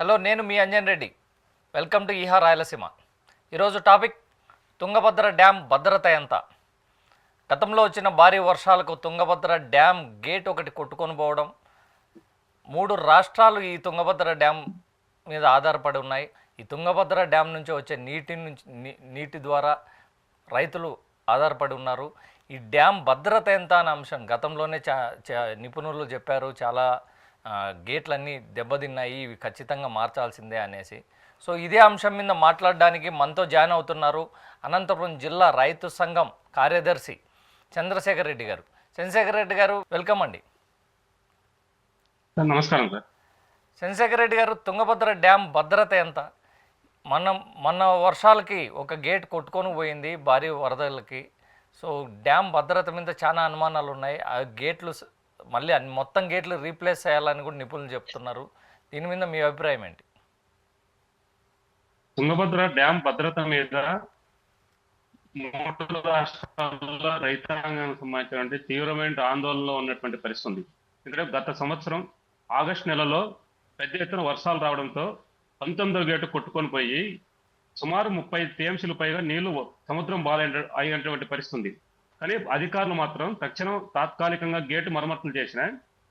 Hello నేను మీ Anjan Reddy. Welcome to ఈహా రాయలసీమ. ఈరోజు టాపిక్ తుంగభద్ర డ్యామ్ భద్రత ఎంత? గతంలో వచ్చిన భారీ వర్షాలకు తుంగభద్ర డ్యామ్ గేట్ ఒకటి కొట్టుకొని పోవడం మూడు రాష్ట్రాలు ఈ తుంగభద్ర డ్యామ్ మీద ఆధారపడి ఉన్నాయి. ఈ తుంగభద్ర డ్యామ్ నుంచి వచ్చే నీటి నుంచి నీ- నీటి ద్వారా రైతులు ఆధారపడి ఉన్నారు. ఈ డ్యామ్ భద్రత ఎంత అనే అంశం గతంలోనే చా చా నిపుణులు చెప్పారు. చాలా గేట్లన్నీ దెబ్బతిన్నాయి ఇవి ఖచ్చితంగా మార్చాల్సిందే అనేసి. సో ఇదే అంశం మీద మాట్లాడడానికి మనతో జాయిన్ అవుతున్నారు అనంతపురం జిల్లా రైతు సంఘం కార్యదర్శి చంద్రశేఖర్ రెడ్డి గారు. చంద్రశేఖర్ రెడ్డి గారు వెల్కమ్ అండి. నమస్కారం సార్. చంద్రశేఖర్ రెడ్డి గారు తుంగభద్ర డ్యామ్ భద్రత ఎంత? మన మొన్న వర్షాలకి ఒక గేట్ కొట్టుకొని పోయింది భారీ వరదలకి. సో డ్యామ్ భద్రత మీద చాలా అనుమానాలు ఉన్నాయి ఆ గేట్లు మళ్ళీ అన్ని మొత్తం గేట్లు రీప్లేస్ చేయాలని కూడా నిపుణులు చెప్తున్నారు. దీని మీద మీ అభిప్రాయం ఏంటి? తుంగభద్ర డ్యాం భద్రత మీద మూడు రాష్ట్రాల్లో రైతాంగానికి సంబంధించినటువంటి తీవ్రమైన ఆందోళనలో ఉన్నటువంటి పరిస్థితి ఉంది. ఎందుకంటే గత సంవత్సరం ఆగస్టు నెలలో పెద్ద ఎత్తున వర్షాలు రావడంతో పంతొమ్మిదో గేటు కొట్టుకొని పోయి సుమారు ముప్పై టీఎంసీలు పైగా నీళ్ళు సముద్రం బాలైన అయినటువంటి పరిస్థితి ఉంది. కానీ అధికారులు మాత్రం తక్షణం తాత్కాలికంగా గేటు మరమ్మతులు చేసిన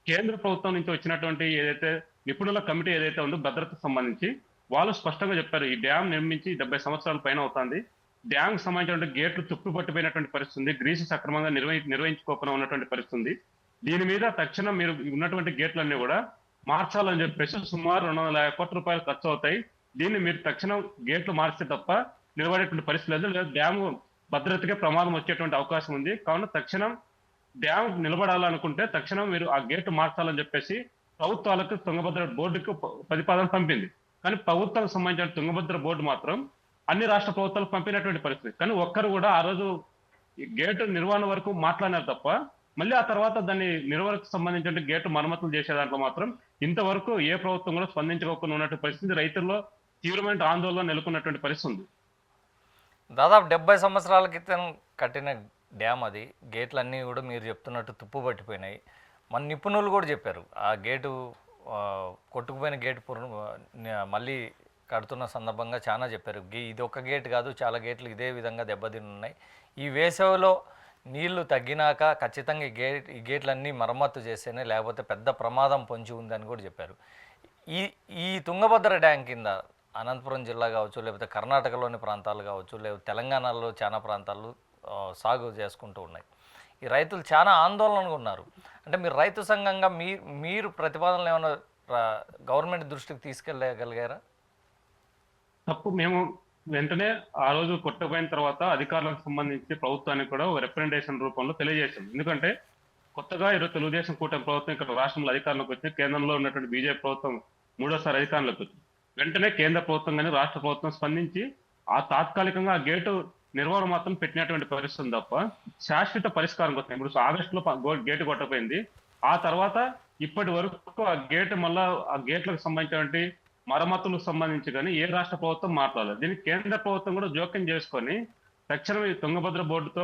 కేంద్ర ప్రభుత్వం నుంచి వచ్చినటువంటి ఏదైతే నిపుణుల కమిటీ ఏదైతే ఉందో భద్రతకు సంబంధించి వాళ్ళు స్పష్టంగా చెప్పారు ఈ డ్యామ్ నిర్మించి డెబ్బై సంవత్సరాల పైన అవుతుంది. డ్యామ్ సంబంధించినటువంటి గేట్లు తుప్పు పట్టిపోయినటువంటి పరిస్థితి ఉంది. గ్రీసు సక్రమంగా నిర్వహి నిర్వహించుకోకుండా ఉన్నటువంటి పరిస్థితి దీని మీద తక్షణం మీరు ఉన్నటువంటి గేట్లన్నీ కూడా మార్చాలని చెప్పేసి సుమారు రెండు వందల యాభై కోట్ల రూపాయలు ఖర్చు అవుతాయి. దీన్ని మీరు తక్షణం గేట్లు మార్చితే తప్ప నిలబడేటువంటి పరిస్థితి లేదు. లేదా డ్యాము భద్రతకే ప్రమాదం వచ్చేటువంటి అవకాశం ఉంది. కావున తక్షణం డ్యామ్ నిలబడాలనుకుంటే తక్షణం మీరు ఆ గేటు మార్చాలని చెప్పేసి ప్రభుత్వాలకు తుంగభద్ర బోర్డుకు ప్రతిపాదన పంపింది. కానీ ప్రభుత్వాలకు సంబంధించిన తుంగభద్ర బోర్డు మాత్రం అన్ని రాష్ట్ర ప్రభుత్వాలకు పంపినటువంటి పరిస్థితి. కానీ ఒక్కరు కూడా ఆ రోజు గేటు నిర్వహణ వరకు మాట్లాడినారు తప్ప మళ్ళీ ఆ తర్వాత దాన్ని నిర్వహణకు సంబంధించిన గేటు మరమ్మతులు చేసే దాంట్లో మాత్రం ఇంతవరకు ఏ ప్రభుత్వం కూడా స్పందించకుండా ఉన్నటువంటి పరిస్థితి. రైతుల్లో తీవ్రమైన ఆందోళన నెలకొన్నటువంటి పరిస్థితి ఉంది. దాదాపు డెబ్బై సంవత్సరాల క్రితం కట్టిన డ్యామ్ అది. గేట్లు అన్నీ కూడా మీరు చెప్తున్నట్టు తుప్పు పట్టిపోయినాయి. మన నిపుణులు కూడా చెప్పారు ఆ గేటు కొట్టుకుపోయిన గేటు పుర మళ్ళీ కడుతున్న సందర్భంగా చాలా చెప్పారు. గే- ఇది ఒక గేట్ కాదు చాలా గేట్లు ఇదే విధంగా దెబ్బతిని ఉన్నాయి ఈ వేసవిలో నీళ్ళు తగ్గినాక ఖచ్చితంగా ఈ గేట్ ఈ గేట్లన్నీ మరమ్మత్తు చేస్తేనే లేకపోతే పెద్ద ప్రమాదం పొంచి ఉందని కూడా చెప్పారు. ఈ ఈ తుంగభద్ర డ్యాం కింద అనంతపురం జిల్లా కావచ్చు లేకపోతే కర్ణాటకలోని ప్రాంతాలు కావచ్చు లేకపోతే తెలంగాణలో చాలా ప్రాంతాలు సాగు చేసుకుంటూ ఉన్నాయి. ఈ రైతులు చాలా ఆందోళనగా ఉన్నారు. అంటే మీరు రైతు సంఘంగా మీ మీరు ప్రతిపాదనలు ఏమైనా గవర్నమెంట్ దృష్టికి తీసుకెళ్ళగలిగారా? తప్పు మేము వెంటనే ఆ రోజు కొట్టపోయిన తర్వాత అధికారులకు సంబంధించి ప్రభుత్వానికి కూడా ఒక రిప్రజెంటేషన్ రూపంలో తెలియజేశాం. ఎందుకంటే కొత్తగా ఈరోజు తెలుగుదేశం కూటమి ప్రభుత్వం ఇక్కడ రాష్ట్రంలో అధికారంలోకి వచ్చి కేంద్రంలో ఉన్నటువంటి బీజేపీ ప్రభుత్వం మూడోసారి అధికారంలోకి వచ్చింది. వెంటనే కేంద్ర ప్రభుత్వం కానీ రాష్ట్ర ప్రభుత్వం స్పందించి ఆ తాత్కాలికంగా ఆ గేటు నిర్వహణ మాత్రం పెట్టినటువంటి పరిస్థితి ఉంది తప్ప శాశ్వత పరిష్కారం కోసం ఇప్పుడు ఆగస్టులో లో గేటు కొట్టపోయింది ఆ తర్వాత ఇప్పటి వరకు ఆ గేటు మళ్ళా ఆ గేట్లకు సంబంధించినటువంటి మరమ్మతులకు సంబంధించి కానీ ఏ రాష్ట్ర ప్రభుత్వం మాట్లాడలేదు. దీనికి కేంద్ర ప్రభుత్వం కూడా జోక్యం చేసుకొని తక్షణం ఈ తుంగభద్ర బోర్డుతో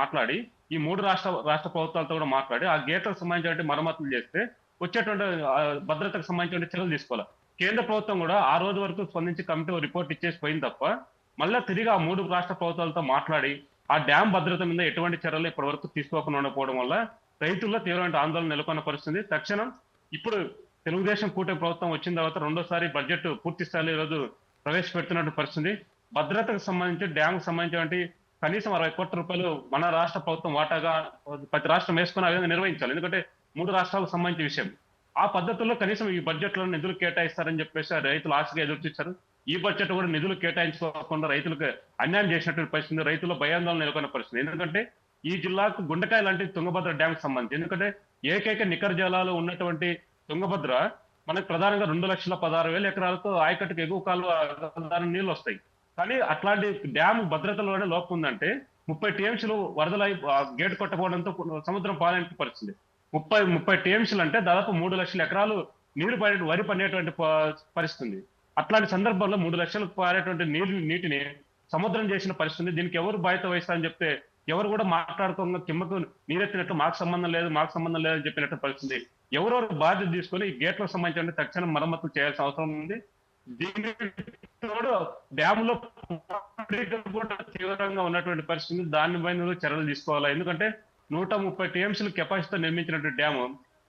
మాట్లాడి ఈ మూడు రాష్ట్ర రాష్ట్ర ప్రభుత్వాలతో కూడా మాట్లాడి ఆ గేట్లకు సంబంధించినటువంటి మరమ్మతులు చేస్తే వచ్చేటువంటి భద్రతకు సంబంధించిన చర్యలు తీసుకోవాలి. కేంద్ర ప్రభుత్వం కూడా ఆ రోజు వరకు స్పందించి కమిటీ రిపోర్ట్ ఇచ్చేసి పోయింది తప్ప మళ్ళీ తిరిగి ఆ మూడు రాష్ట్ర ప్రభుత్వాలతో మాట్లాడి ఆ డ్యామ్ భద్రత మీద ఎటువంటి చర్యలు ఇప్పటి వరకు తీసుకోకుండా ఉండకపోవడం వల్ల రైతుల్లో తీవ్రమైన ఆందోళన నెలకొన్న పరిస్థితి. తక్షణం ఇప్పుడు తెలుగుదేశం కూటమి ప్రభుత్వం వచ్చిన తర్వాత రెండోసారి బడ్జెట్ పూర్తి స్థాయిలో ఈరోజు ప్రవేశపెడుతున్నట్టు పరిస్థితి. భద్రతకు సంబంధించి డ్యామ్ సంబంధించినటువంటి కనీసం అరవై కోట్ల రూపాయలు మన రాష్ట్ర ప్రభుత్వం వాటాగా ప్రతి రాష్ట్రం వేసుకుని ఆ విధంగా నిర్వహించాలి. ఎందుకంటే మూడు రాష్ట్రాలకు సంబంధించిన విషయం. ఆ పద్ధతుల్లో కనీసం ఈ బడ్జెట్లో నిధులు కేటాయిస్తారని చెప్పేసి రైతులు ఆశగా ఎదురు చూశారు ఈ బడ్జెట్ కూడా నిధులు కేటాయించుకోకుండా రైతులకు అన్యాయం చేసినటువంటి పరిస్థితి రైతుల భయాందోళన నెలకొన్న పరిస్థితి. ఎందుకంటే ఈ జిల్లాకు గుండకాయ లాంటి తుంగభద్ర డ్యామ్ సంబంధించి ఎందుకంటే ఏకైక నికర జలాలు ఉన్నటువంటి తుంగభద్ర మనకు ప్రధానంగా రెండు లక్షల పదహారు వేల ఎకరాలతో ఆయకట్టుకు ఎగువ కాలువ నీళ్ళు వస్తాయి. కానీ అట్లాంటి డ్యామ్ భద్రతలోనే లోపం ఉందంటే ముప్పై టీఎంసీలు వరదలై గేట్ కొట్టకపోవడంతో సముద్రం పాలైన పరిస్థితి. ముప్పై ముప్పై టీఎంసీలు అంటే దాదాపు మూడు లక్షల ఎకరాలు నీరు పడే వరి పండేటువంటి పరిస్థితి అట్లాంటి సందర్భంలో మూడు లక్షలకు పారేటువంటి నీరు నీటిని సముద్రం చేసిన పరిస్థితి దీనికి ఎవరు బాధ్యత వహిస్తారని చెప్తే ఎవరు కూడా మాట్లాడుకోగా కిమ్మకు నీరెత్తినట్టు మాకు సంబంధం లేదు మాకు సంబంధం లేదని చెప్పినట్టు పరిస్థితి ఎవరెవరు బాధ్యత తీసుకొని ఈ గేట్లకు సంబంధించిన తక్షణం మరమ్మతులు చేయాల్సిన అవసరం ఉంది. దీని తోడు డ్యామ్లో కూడా తీవ్రంగా ఉన్నటువంటి పరిస్థితి దాని పైన చర్యలు తీసుకోవాలి? ఎందుకంటే నూట ముప్పై టీఎంసీల కెపాసిటీతో నిర్మించినటువంటి డ్యాము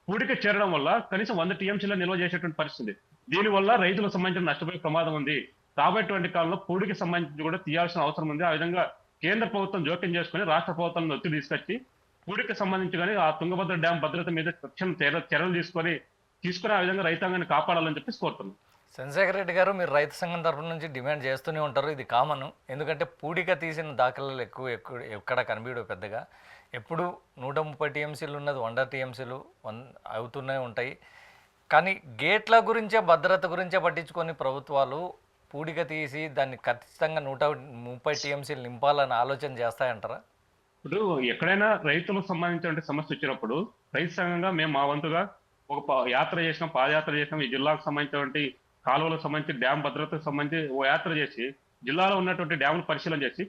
పూడిక చేరడం వల్ల కనీసం వంద టీఎంసీలో నిల్వ చేసేటువంటి పరిస్థితి. దీనివల్ల రైతులకు సంబంధించిన నష్టపోయే ప్రమాదం ఉంది. రాబోయేటువంటి కాలంలో పూడికి సంబంధించి కూడా తీయాల్సిన అవసరం ఉంది. ఆ విధంగా కేంద్ర ప్రభుత్వం జోక్యం చేసుకుని రాష్ట్ర ప్రభుత్వాలను ఒత్తిడి తీసుకొచ్చి పూడికి సంబంధించి కానీ ఆ తుంగభద్ర డ్యాం భద్రత మీద తక్షణ చర్యలు తీసుకొని తీసుకుని ఆ విధంగా రైతాంగాన్ని కాపాడాలని చెప్పేసి కోరుతున్నాం. చంద్రశేఖర్ రెడ్డి గారు మీరు రైతు సంఘం తరఫున నుంచి డిమాండ్ చేస్తూనే ఉంటారు. ఇది కామన్. ఎందుకంటే పూడిక తీసిన దాఖలాలు ఎక్కువ ఎక్కువ ఎక్కడ కనిపించవు పెద్దగా. ఎప్పుడు నూట ముప్పై టీఎంసీలు ఉన్నది వంద టీఎంసీలు వన్ అవుతూనే ఉంటాయి. కానీ గేట్ల గురించే భద్రత గురించే పట్టించుకొని ప్రభుత్వాలు పూడిక తీసి దాన్ని ఖచ్చితంగా నూట ముప్పై టీఎంసీలు నింపాలని ఆలోచన చేస్తాయంటారా? ఇప్పుడు ఎక్కడైనా రైతులకు సంబంధించిన సమస్య వచ్చినప్పుడు రైతు సంఘంగా మేము మా వంతుగా ఒక యాత్ర చేసినాం పాదయాత్ర చేసినాం. ఈ జిల్లాకు సంబంధించినటువంటి కాలువలకు సంబంధించి డ్యామ్ భద్రతకు సంబంధించి ఓ యాత్ర చేసి జిల్లాలో ఉన్నటువంటి డ్యాములు పరిశీలన చేసి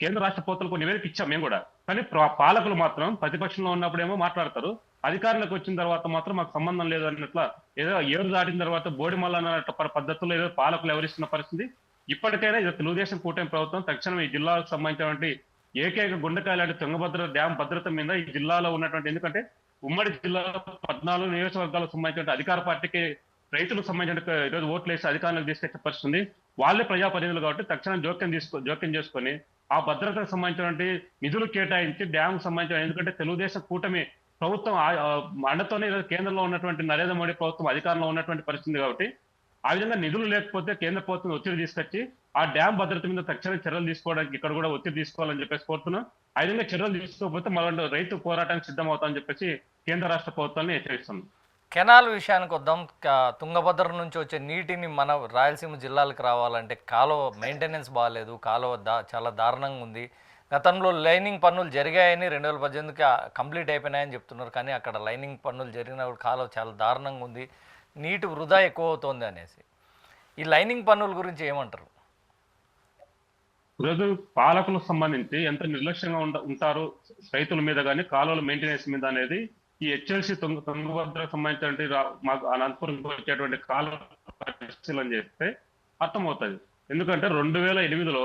కేంద్ర రాష్ట్ర ప్రభుత్వాలకు నివేదిక ఇచ్చాం మేము కూడా. కానీ పాలకులు మాత్రం ప్రతిపక్షంలో ఉన్నప్పుడేమో మాట్లాడతారు. అధికారులకు వచ్చిన తర్వాత మాత్రం మాకు సంబంధం లేదు అన్నట్ల ఏదో ఏడు దాటిన తర్వాత బోడిమల్ల అన్న పద్ధతుల్లో ఏదో పాలకులు ఎవరిస్తున్న పరిస్థితి. ఇప్పటికైనా ఇది తెలుగుదేశం కూటమి ప్రభుత్వం తక్షణం ఈ జిల్లాకు సంబంధించినటువంటి ఏకైక గుండెకాయ లాంటి తుంగభద్ర డ్యామ్ భద్రత మీద ఈ జిల్లాలో ఉన్నటువంటి ఎందుకంటే ఉమ్మడి జిల్లాలో పద్నాలుగు నియోజకవర్గాలకు సంబంధించిన అధికార పార్టీకి రైతులకు సంబంధించిన ఈరోజు ఓట్లు వేసి అధికారులకు తీసుకొచ్చే పరిస్థితి వాళ్ళే వాళ్ళే ప్రజాప్రతినిధులు కాబట్టి తక్షణం జోక్యం తీసుకో జోక్యం చేసుకొని ఆ భద్రతకు సంబంధించినటువంటి నిధులు కేటాయించి డ్యామ్ సంబంధించిన ఎందుకంటే తెలుగుదేశం కూటమి ప్రభుత్వం మండతోనే అండతోనే కేంద్రంలో ఉన్నటువంటి నరేంద్ర మోడీ ప్రభుత్వం అధికారంలో ఉన్నటువంటి పరిస్థితి కాబట్టి ఆ విధంగా నిధులు లేకపోతే కేంద్ర ప్రభుత్వం ఒత్తిడి తీసుకొచ్చి ఆ డ్యామ్ భద్రత మీద తక్షణ చర్యలు తీసుకోవడానికి ఇక్కడ కూడా ఒత్తిడి తీసుకోవాలని చెప్పేసి కోరుతున్నాం. ఆ విధంగా చర్యలు తీసుకోకపోతే మళ్ళీ రైతు పోరాటానికి సిద్ధమవుతామని చెప్పేసి కేంద్ర రాష్ట్ర ప్రభుత్వాన్ని హెచ్చరిస్తున్నాం. కెనాల్ విషయానికి వద్దాం. తుంగభద్ర నుంచి వచ్చే నీటిని మన రాయలసీమ జిల్లాలకు రావాలంటే కాలువ మెయింటెనెన్స్ బాగాలేదు కాలువ దా చాలా దారుణంగా ఉంది. గతంలో లైనింగ్ పనులు జరిగాయని రెండు వేల పద్దెనిమిదికి ఆ- కంప్లీట్ అయిపోయినాయని చెప్తున్నారు. కానీ అక్కడ లైనింగ్ పనులు జరిగినప్పుడు కాలువ చాలా దారుణంగా ఉంది. నీటి వృధా ఎక్కువ అవుతోంది అనేసి. ఈ లైనింగ్ పనుల గురించి ఏమంటారు? ఈరోజు పాలకులకు సంబంధించి ఎంత నిర్లక్ష్యంగా ఉంటారు రైతుల మీద కానీ కాలువల మెయింటెనెన్స్ మీద అనేది ఈ హెచ్ఎల్సి తుంగ తుంగభద్రకు సంబంధించిన మాకు అనంతపురంకి వచ్చేటువంటి కాల పరిశీలన చేస్తే అర్థమవుతుంది. ఎందుకంటే రెండు వేల ఎనిమిదిలో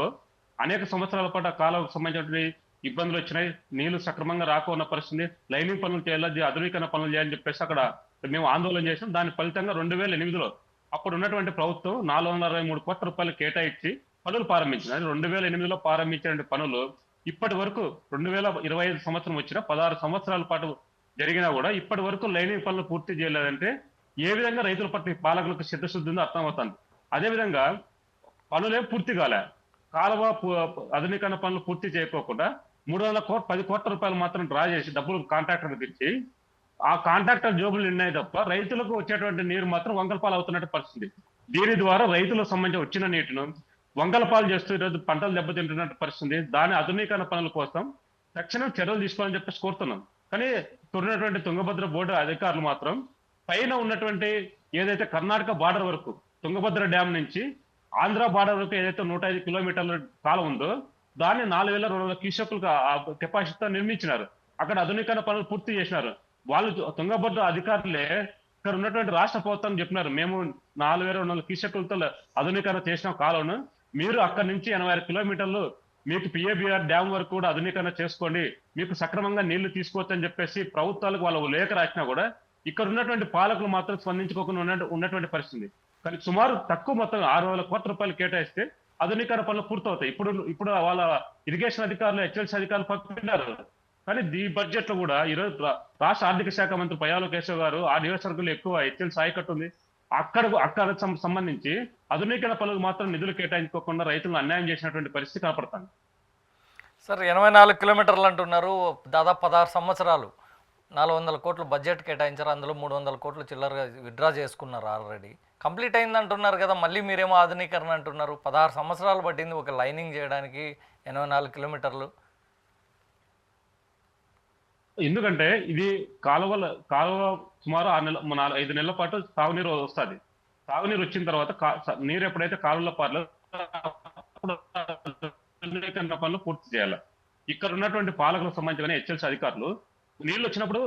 అనేక సంవత్సరాల పాటు ఆ కాలువకు సంబంధించినటువంటి ఇబ్బందులు వచ్చినాయి. నీళ్ళు సక్రమంగా రాకున్న పరిస్థితి లైనింగ్ పనులు చేయాలి? ఆధునీకరణ పనులు చేయాలని చెప్పేసి అక్కడ మేము ఆందోళన చేసాం దాని ఫలితంగా రెండు వేల ఎనిమిదిలో అప్పుడు ఉన్నటువంటి ప్రభుత్వం నాలుగు వందల అరవై మూడు కోట్ల రూపాయలు కేటాయించి పనులు ప్రారంభించింది. అది రెండు వేల ఎనిమిదిలో ప్రారంభించినటువంటి పనులు ఇప్పటి వరకు రెండు వేల ఇరవై ఐదు సంవత్సరం వచ్చిన పదహారు సంవత్సరాల పాటు జరిగినా కూడా ఇప్పటి వరకు లైనింగ్ పనులు పూర్తి చేయలేదంటే ఏ విధంగా రైతుల పట్ల పాలకులకు సిద్ధశుద్ధి ఉందో అర్థమవుతుంది. అదే విధంగా పూర్తి కాలే. కాలువ ఆధునీకరణ పనులు పూర్తి చేయకోకుండా మూడు వందల కోట్ పది కోట్ల రూపాయలు మాత్రం డ్రా చేసి డబ్బులు కాంట్రాక్టర్కి ఇచ్చి ఆ కాంట్రాక్టర్ జోబులు ఉన్నాయి తప్ప రైతులకు వచ్చేటువంటి నీరు మాత్రం వంగలపాలు అవుతున్నట్టు పరిస్థితి. దీని ద్వారా రైతులకు సంబంధించి వచ్చిన నీటిను వంగలపాలు చేస్తూ ఈరోజు పంటలు దెబ్బతింటున్నట్టు పరిస్థితి. దాని ఆధునీకరణ పనుల కోసం తక్షణం చర్యలు తీసుకోవాలని చెప్పేసి కోరుతున్నాం. కానీ ఉన్నటువంటి తుంగభద్ర బోర్డు అధికారులు మాత్రం పైన ఉన్నటువంటి ఏదైతే కర్ణాటక బార్డర్ వరకు తుంగభద్ర డ్యామ్ నుంచి ఆంధ్ర బార్డర్ వరకు ఏదైతే నూట ఐదు కిలోమీటర్ల కాలం ఉందో దాన్ని నాలుగు వేల రెండు వందల క్యూసెక్లకు కెపాసిటీతో నిర్మించినారు. అక్కడ ఆధునీకరణ పనులు పూర్తి చేసినారు. వాళ్ళు తుంగభద్ర అధికారులే ఇక్కడ ఉన్నటువంటి రాష్ట్ర ప్రభుత్వం చెప్పినారు మేము నాలుగు వేల రెండు వందల క్యూసెక్లతో ఆధునీకరణ చేసిన కాలంను మీరు అక్కడ నుంచి ఎనభై ఆరు కిలోమీటర్లు మీకు పిఏబిఆర్ డ్యామ్ వరకు కూడా ఆధునీకరణ చేసుకోండి. మీకు సక్రమంగా నీళ్ళు తీసుకోవచ్చని చెప్పేసి ప్రభుత్వాలకు వాళ్ళు లేఖ రాసినా కూడా ఇక్కడ ఉన్నటువంటి పాలకులు మాత్రం స్పందించుకోకుండా ఉన్నటువంటి పరిస్థితి. కానీ సుమారు తక్కువ మొత్తం ఆరు వేల కోట్ల రూపాయలు కేటాయిస్తే ఆధునీకరణ పనులు పూర్తవుతాయి. ఇప్పుడు ఇప్పుడు వాళ్ళ ఇరిగేషన్ అధికారులు హెచ్ఎల్సీ అధికారులు పంపినారు. కానీ ఈ బడ్జెట్లో కూడా ఈరోజు రా- రాష్ట్ర ఆర్థిక శాఖ మంత్రి పయాలో కేశవ్ గారు ఆ నియోజకవర్గంలో ఎక్కువ హెచ్ఎల్ ఆయకట్టు ఉంది. అక్కడ అక్కడ సంబంధించి ఆధునీకరణ పనులకు మాత్రం నిధులు కేటాయించుకోకుండా రైతులను అన్యాయం చేసినటువంటి పరిస్థితి కనపడుతుంది. సార్ ఎనభై నాలుగు కిలోమీటర్లు అంటున్నారు దాదాపు పదహారు సంవత్సరాలు. నాలుగు వందల కోట్లు బడ్జెట్ కేటాయించారు అందులో మూడు వందల కోట్లు చిల్లరగా విత్డ్రా చేసుకున్నారు ఆల్రెడీ. కంప్లీట్ అయింది అంటున్నారు కదా మళ్ళీ మీరేమో ఆధునీకరణ అంటున్నారు. పదహారు సంవత్సరాలు పట్టింది ఒక లైనింగ్ చేయడానికి ఎనభై నాలుగు కిలోమీటర్లు. ఎందుకంటే ఇది కాలువల కాలువ సుమారు ఆరు నెలల మన ఐదు నెలల పాటు తాగునీరు వస్తుంది. తాగునీరు వచ్చిన తర్వాత నీరు ఎప్పుడైతే కాలువలో పార్లో పనులు పూర్తి చేయాలి. ఇక్కడ ఉన్నటువంటి పాలకులకు సంబంధించిన హెచ్ఎల్సీ అధికారులు నీళ్ళు వచ్చినప్పుడు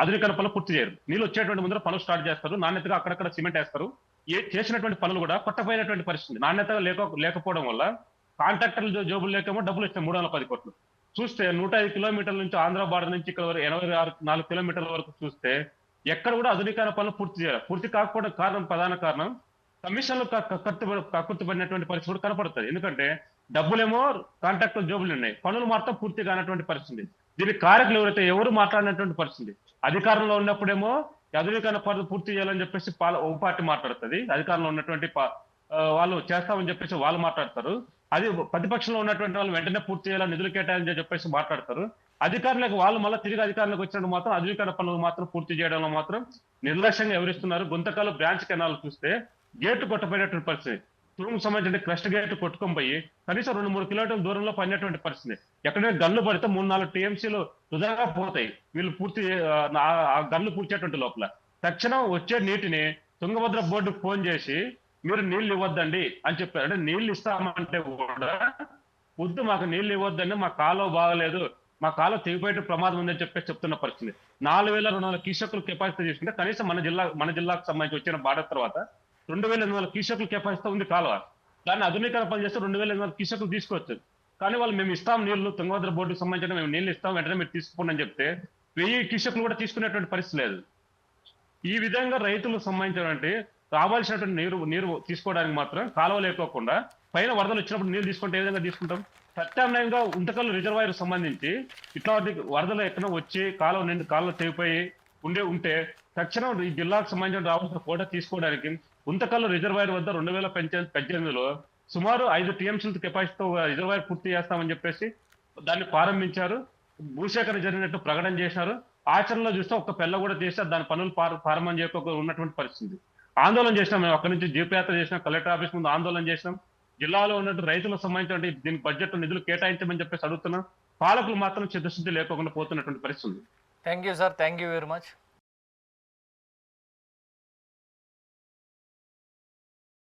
ఆధునీకరణ పనులు పూర్తి చేయరు. నీళ్ళు వచ్చేటువంటి ముందర పనులు స్టార్ట్ చేస్తారు. నాణ్యతగా అక్కడక్కడ సిమెంట్ వేస్తారు. ఏ చేసినటువంటి పనులు కూడా కొట్టపోయినటువంటి పరిస్థితి. నాణ్యత లేక లేకపోవడం వల్ల కాంట్రాక్టర్లు జోబులు లేకేమో డబ్బులు ఇస్తాయి మూడు వందల పది కోట్లు. చూస్తే నూట ఐదు కిలోమీటర్ల నుంచి ఆంధ్ర బార్డర్ నుంచి ఇక్కడ వరకు ఎనభై ఆరు నాలుగు కిలోమీటర్ల వరకు చూస్తే ఎక్కడ కూడా ఆధునీకరణ పనులు పూర్తి చేయాలి. పూర్తి కాకపోవడం కారణం ప్రధాన కారణం కమిషన్లు క- కక్కుర్తిపడినటువంటి పరిస్థితి కూడా కనపడుతుంది. ఎందుకంటే డబ్బులేమో కాంట్రాక్టర్ జోబులు ఉన్నాయి. పనులు మాత్రం పూర్తి కానటువంటి పరిస్థితి దీనికి కారకులు ఎవరైతే ఎవరు మాట్లాడినటువంటి పరిస్థితి అధికారంలో ఉన్నప్పుడేమో ఆధునీకరణ పనులు పూర్తి చేయాలని చెప్పేసి పాల ఒక పార్టీ మాట్లాడుతుంది. అధికారంలో ఉన్నటువంటి వాళ్ళు చేస్తామని చెప్పేసి వాళ్ళు మాట్లాడతారు. అది ప్రతిపక్షంలో ఉన్నటువంటి వాళ్ళు వెంటనే పూర్తి చేయాలని నిధులు కేటాయించని చెప్పేసి మాట్లాడతారు. అధికారులకు వాళ్ళు మళ్ళీ తిరిగి అధికారులకు వచ్చినప్పుడు మాత్రం అధికార పనులు మాత్రం పూర్తి చేయడంలో మాత్రం నిర్లక్ష్యంగా ఎవరిస్తున్నారు గుంతకాలు బ్రాంచ్ కెనాల్ చూస్తే గేటు కొట్టబడినటువంటి పరిస్థితి. తూము సంబంధించిన క్రస్ట్ గేట్ కొట్టుకొని పోయి కనీసం రెండు మూడు కిలోమీటర్ల దూరంలో పడినటువంటి పరిస్థితి. ఎక్కడైనా గన్లు పడితే మూడు నాలుగు టీఎంసీలు వృధాగా పోతాయి. వీళ్ళు పూర్తి ఆ, గన్లు పూడ్చేటువంటి లోపల. తక్షణం వచ్చే నీటిని తుంగభద్ర బోర్డుకు ఫోన్ చేసి మీరు నీళ్ళు ఇవ్వద్దండి అని చెప్పారు. అంటే నీళ్ళు ఇస్తామంటే కూడా వద్దు మాకు నీళ్ళు ఇవ్వద్దండి మా కాలువ బాగలేదు మా కాలువ తెగిపోయే ప్రమాదం ఉందని చెప్పి చెప్తున్న పరిస్థితి. నాలుగు వేల రెండు వందల కీషకులు కెపాసిటీ తీసుకుంటే కనీసం మన జిల్లా మన జిల్లాకు సంబంధించి వచ్చిన బార్డర్ తర్వాత రెండు వేల ఎనిమిది వందల కీషకులు కెపాసిటీ ఉంది కాలువ. దాన్ని ఆధునీకరణ పని చేస్తే రెండు వేల ఎనిమిది వందల కీషకులు తీసుకోవచ్చు. కానీ వాళ్ళు మేము ఇస్తాం నీళ్ళు తుంగభద్ర బోర్డుకు సంబంధించిన మేము నీళ్ళు ఇస్తాం వెంటనే మీరు తీసుకోండి అని చెప్తే వెయ్యి కీషకులు కూడా తీసుకునేటువంటి పరిస్థితి లేదు. ఈ విధంగా రైతులకు సంబంధించినటువంటి రావాల్సినటువంటి నీరు నీరు తీసుకోవడానికి మాత్రం కాలువ లేకోకుండా పైన వరదలు వచ్చినప్పుడు నీరు తీసుకుంటే ఏ విధంగా తీసుకుంటాం? ప్రత్యామ్నాయంగా ఉంటకల్లు రిజర్వాయర్ సంబంధించి ఇట్లాంటి వరదలు ఎక్కడ వచ్చి కాలువ నిండి కాలువ తెగిపోయి ఉండే ఉంటే తక్షణం ఈ జిల్లాకు సంబంధించిన రావాల్సిన కోట తీసుకోవడానికి ఉంతకల్లు రిజర్వాయర్ వద్ద రెండు వేల పద్దెనిమిదిలో సుమారు ఐదు టీఎంసీల కెపాసిటీతో రిజర్వాయర్ పూర్తి చేస్తామని చెప్పేసి దాన్ని ప్రారంభించారు. భూసేకరణ జరిగినట్టు ప్రకటన చేశారు. ఆచరణలో చూస్తే ఒక్క పెళ్ళ కూడా చేస్తే దాని పనులు ప్రారంభం చేయక ఉన్నటువంటి పరిస్థితి. ఆందోళన చేసినాం మేము అక్కడి నుంచి జీపయాత్ర చేసినాం కలెక్టర్ ఆఫీస్ ముందు ఆందోళన చేసినాం. జిల్లాలో ఉన్నట్టు రైతులకు సంబంధించిన దీని బడ్జెట్ నిధులు కేటాయించమని చెప్పేసి అడుగుతున్నాం. పాలకులు మాత్రం చిత్తశుద్ధి లేకుండా పోతున్నటువంటి పరిస్థితి ఉంది. Thank you sir thank you very much